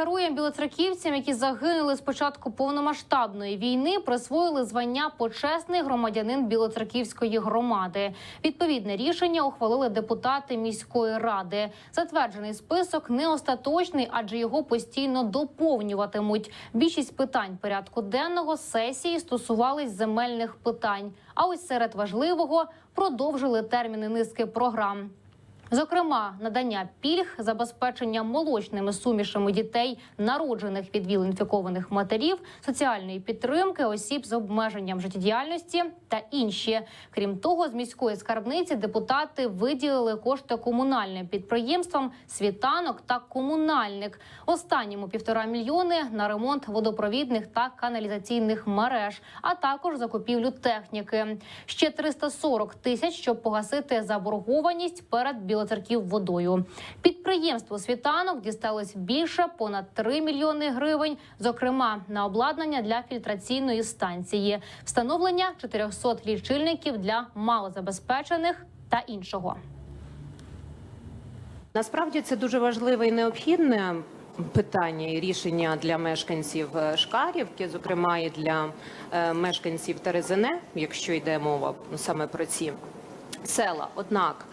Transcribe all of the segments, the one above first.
героям білоцерківцям, які загинули з початку повномасштабної війни, присвоїли звання почесний громадянин Білоцерківської громади. Відповідне рішення ухвалили депутати міської ради. Затверджений список не остаточний, адже його постійно доповнюватимуть. Більшість питань порядку денного сесії стосувались земельних питань. А ось серед важливого продовжили терміни низки програм. Зокрема, надання пільг, забезпечення молочними сумішами дітей, народжених від віл-інфікованих матерів, соціальної підтримки осіб з обмеженням життєдіяльності та інші. Крім того, з міської скарбниці депутати виділили кошти комунальним підприємствам світанок та комунальник. Останньому півтора мільйони на ремонт водопровідних та каналізаційних мереж, а також закупівлю техніки. Ще 340 тисяч, щоб погасити заборгованість перед білоцерків водою. Підприємству світанок дісталось більше понад 3 мільйони гривень, зокрема на обладнання для фільтраційної станції, встановлення 400 лічильників для малозабезпечених та іншого. Насправді це дуже важливе і необхідне питання і рішення для мешканців е, Шкарівки, зокрема і для е, мешканців Терезине, якщо йде мова саме про ці. Села, однак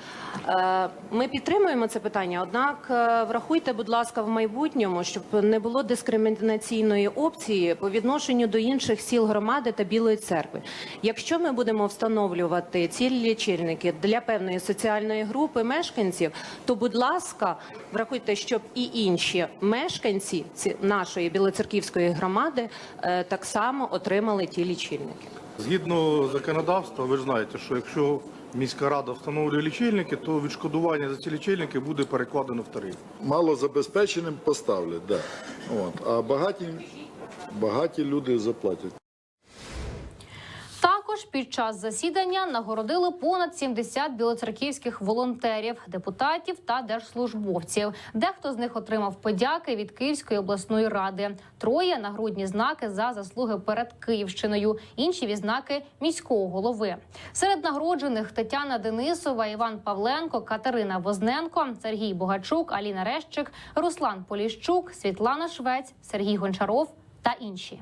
е, ми підтримуємо це питання. Однак е, врахуйте, будь ласка, в майбутньому, щоб не було дискримінаційної опції по відношенню до інших сіл громади та Білої церкви. Якщо ми будемо встановлювати ці лічильники для певної соціальної групи мешканців, то будь ласка, врахуйте, щоб і інші мешканці ці- нашої білоцерківської громади е, так само отримали ті лічильники. Згідно законодавства, ви ж знаєте, що якщо міська рада встановлює лічильники, то відшкодування за ці лічильники буде перекладено в тариф. малозабезпеченим поставлять, да. От. а багаті, багаті люди заплатять. Під час засідання нагородили понад 70 білоцерківських волонтерів, депутатів та держслужбовців. Дехто з них отримав подяки від Київської обласної ради. Троє нагрудні знаки за заслуги перед Київщиною. Інші відзнаки міського голови. Серед нагороджених Тетяна Денисова, Іван Павленко, Катерина Возненко, Сергій Богачук, Аліна Рещик, Руслан Поліщук, Світлана Швець, Сергій Гончаров та інші.